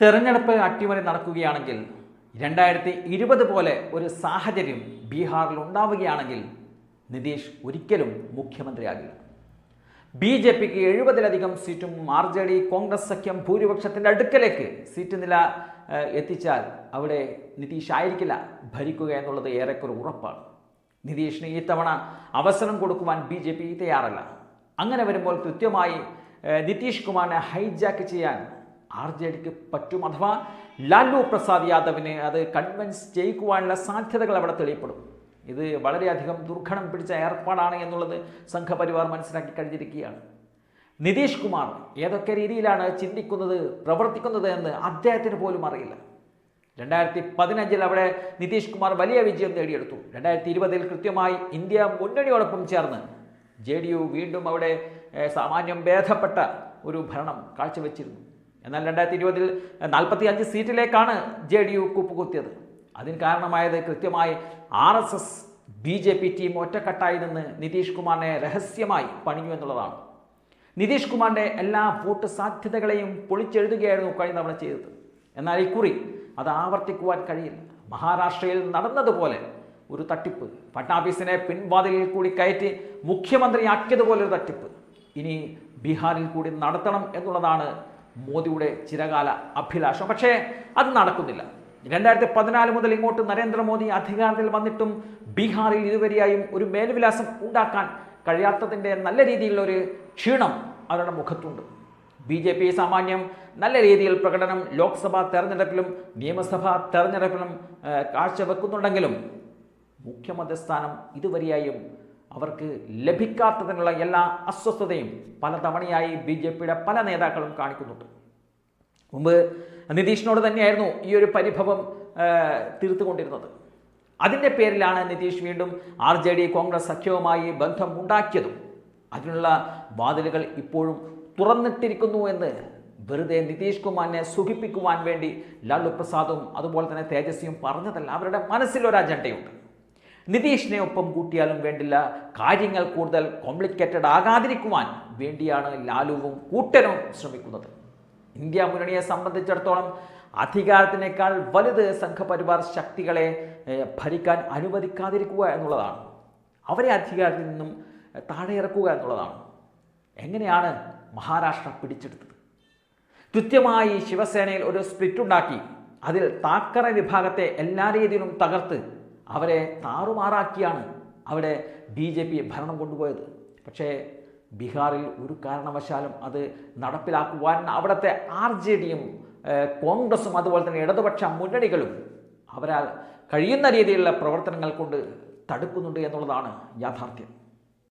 തെരഞ്ഞെടുപ്പ് അട്ടിമറി നടക്കുകയാണെങ്കിൽ രണ്ടായിരത്തി ഇരുപത് പോലെ ഒരു സാഹചര്യം ബീഹാറിൽ ഉണ്ടാവുകയാണെങ്കിൽ നിതീഷ് ഒരിക്കലും മുഖ്യമന്ത്രിയാകില്ല. ബി ജെ പിക്ക് എഴുപതിലധികം സീറ്റും ആർ ജെ ഡി കോൺഗ്രസ് സഖ്യം ഭൂരിപക്ഷത്തിന്റെ അടുക്കലേക്ക് സീറ്റ് നില എത്തിച്ചാൽ അവിടെ നിതീഷ് ആയിരിക്കില്ല ഭരിക്കുക എന്നുള്ളത് ഏറെക്കുറെ ഉറപ്പാണ്. നിതീഷിന് ഈ തവണ അവസരം കൊടുക്കുവാൻ ബി ജെ പി തയ്യാറല്ല. അങ്ങനെ വരുമ്പോൾ കൃത്യമായി നിതീഷ് കുമാറിനെ ഹൈജാക്ക് ചെയ്യാൻ ആർ ജെ ഡിക്ക് പറ്റും അഥവാ ലാലു പ്രസാദ് യാദവിന് അത് കൺവിൻസ് ചെയ്യിക്കുവാനുള്ള സാധ്യതകൾ അവിടെ തെളിയപ്പെടും. ഇത് വളരെയധികം ദുർഘടം പിടിച്ച ഏർപ്പാടാണ് എന്നുള്ളത് സംഘപരിവാർ മനസ്സിലാക്കി കഴിഞ്ഞിരിക്കുകയാണ്. നിതീഷ് കുമാർ ഏതൊക്കെ രീതിയിലാണ് ചിന്തിക്കുന്നത് പ്രവർത്തിക്കുന്നത് എന്ന് അദ്ദേഹത്തിന് പോലും അറിയില്ല. രണ്ടായിരത്തി പതിനഞ്ചിൽ അവിടെ നിതീഷ് കുമാർ വലിയ വിജയം നേടിയെടുത്തു. രണ്ടായിരത്തി ഇരുപതിൽ കൃത്യമായി ഇന്ത്യ മുന്നണിയോടൊപ്പം ചേർന്ന് ജെ വീണ്ടും അവിടെ സാമാന്യം ഭേദപ്പെട്ട ഒരു ഭരണം കാഴ്ചവെച്ചിരുന്നു. എന്നാൽ രണ്ടായിരത്തി ഇരുപതിൽ നാൽപ്പത്തി അഞ്ച് സീറ്റിലേക്കാണ് ജെ ഡി യു കുപ്പുകുത്തിയത്. അതിന് കാരണമായത് കൃത്യമായി R S S B J P team ഒറ്റക്കെട്ടായി നിന്ന് നിതീഷ് കുമാറിനെ രഹസ്യമായി പണിഞ്ഞു എന്നുള്ളതാണ്. നിതീഷ് കുമാറിന്റെ എല്ലാ വോട്ട് സാധ്യതകളെയും പൊളിച്ചെഴുതുകയായിരുന്നു കഴിഞ്ഞ തവണ ചെയ്തത്. എന്നാൽ ഇക്കുറി അത് ആവർത്തിക്കുവാൻ കഴിയില്ല. മഹാരാഷ്ട്രയിൽ നടന്നതുപോലെ ഒരു തട്ടിപ്പ്. ഫട്നാഫീസിനെ പിൻവാതിലിൽ കൂടി കയറ്റി മുഖ്യമന്ത്രിയാക്കിയതുപോലെ ഒരു തട്ടിപ്പ്. ഇനി ബീഹാറിൽ കൂടി നടത്തണം എന്നുള്ളതാണ് മോദിയുടെ ചിരകാല അഭിലാഷം. പക്ഷേ അത് നടക്കുന്നില്ല. രണ്ടായിരത്തി പതിനാല് മുതൽ ഇങ്ങോട്ട് നരേന്ദ്രമോദി അധികാരത്തിൽ വന്നിട്ടും ബീഹാറിൽ ഇതുവരെയായും ഒരു മേൽവിലാസം ഉണ്ടാക്കാൻ കഴിയാത്തതിന്റെ നല്ല രീതിയിലുള്ളൊരു ക്ഷീണം അവരുടെ മുഖത്തുണ്ട്. ബി ജെ പി സാമാന്യം നല്ല രീതിയിൽ പ്രകടനം ലോക്സഭാ തെരഞ്ഞെടുപ്പിലും നിയമസഭാ തെരഞ്ഞെടുപ്പിലും കാഴ്ചവെക്കുന്നുണ്ടെങ്കിലും മുഖ്യമന്ത്രി സ്ഥാനം ഇതുവരെയായും അവർക്ക് ലഭിക്കാത്തതിനുള്ള എല്ലാ അസ്വസ്ഥതയും പലതവണയായി ബി ജെ പിയുടെ പല നേതാക്കളും കാണിക്കുന്നുണ്ട്. മുമ്പ് നിതീഷിനോട് തന്നെയായിരുന്നു ഈ ഒരു പരിഭവം തീർത്തുകൊണ്ടിരുന്നത്. അതിന്റെ പേരിലാണ് നിതീഷ് വീണ്ടും ആർ ജെ ഡി കോൺഗ്രസ് സഖ്യവുമായി ബന്ധം ഉണ്ടാക്കിയതും അതിനുള്ള വാതിലുകൾ ഇപ്പോഴും തുറന്നിട്ടിരിക്കുന്നു എന്ന് വെറുതെ നിതീഷ് കുമാറിനെ സുഖിപ്പിക്കുവാൻ വേണ്ടി ലാലു പ്രസാദും അതുപോലെ തന്നെ തേജസ്വിയും പറഞ്ഞതല്ല അവരുടെ മനസ്സിലൊരു അജണ്ടയുണ്ട്. നിതീഷിനെ ഒപ്പം കൂട്ടിയാലും വേണ്ടില്ല. കാര്യങ്ങൾ കൂടുതൽ കോംപ്ലിക്കേറ്റഡ് ആകാതിരിക്കുവാൻ വേണ്ടിയാണ് ലാലുവും കൂട്ടനും ശ്രമിക്കുന്നത്. ഇന്ത്യ മുന്നണിയെ സംബന്ധിച്ചിടത്തോളം അധികാരത്തിനേക്കാൾ വലുത് സംഘപരിവാർ ശക്തികളെ ഭരിക്കാൻ അനുവദിക്കാതിരിക്കുക എന്നുള്ളതാണ്. അവരെ അധികാരത്തിൽ നിന്നും താഴെ ഇറക്കുക എന്നുള്ളതാണ്. എങ്ങനെയാണ് മഹാരാഷ്ട്ര പിടിച്ചെടുത്തത്? കൃത്യമായി ശിവസേനയിൽ ഒരു സ്പ്ലിറ്റ് ഉണ്ടാക്കി. അതിൽ താക്കറെ വിഭാഗത്തെ എല്ലാ രീതിയിലും തകർത്ത് അവരെ താറുമാറാക്കിയാണ് അവിടെ ബി ജെ പി ഭരണം കൊണ്ടുപോയത്. പക്ഷേ ബീഹാറിൽ ഒരു കാരണവശാലും അത് നടപ്പിലാക്കുവാൻ അവിടുത്തെ ആർ ജെ ഡിയും കോൺഗ്രസും അതുപോലെ തന്നെ ഇടതുപക്ഷ മുന്നണികളും അവരാൽ കഴിയുന്ന രീതിയിലുള്ള പ്രവർത്തനങ്ങൾ കൊണ്ട് തടുക്കുന്നുണ്ട് എന്നുള്ളതാണ് യാഥാർത്ഥ്യം.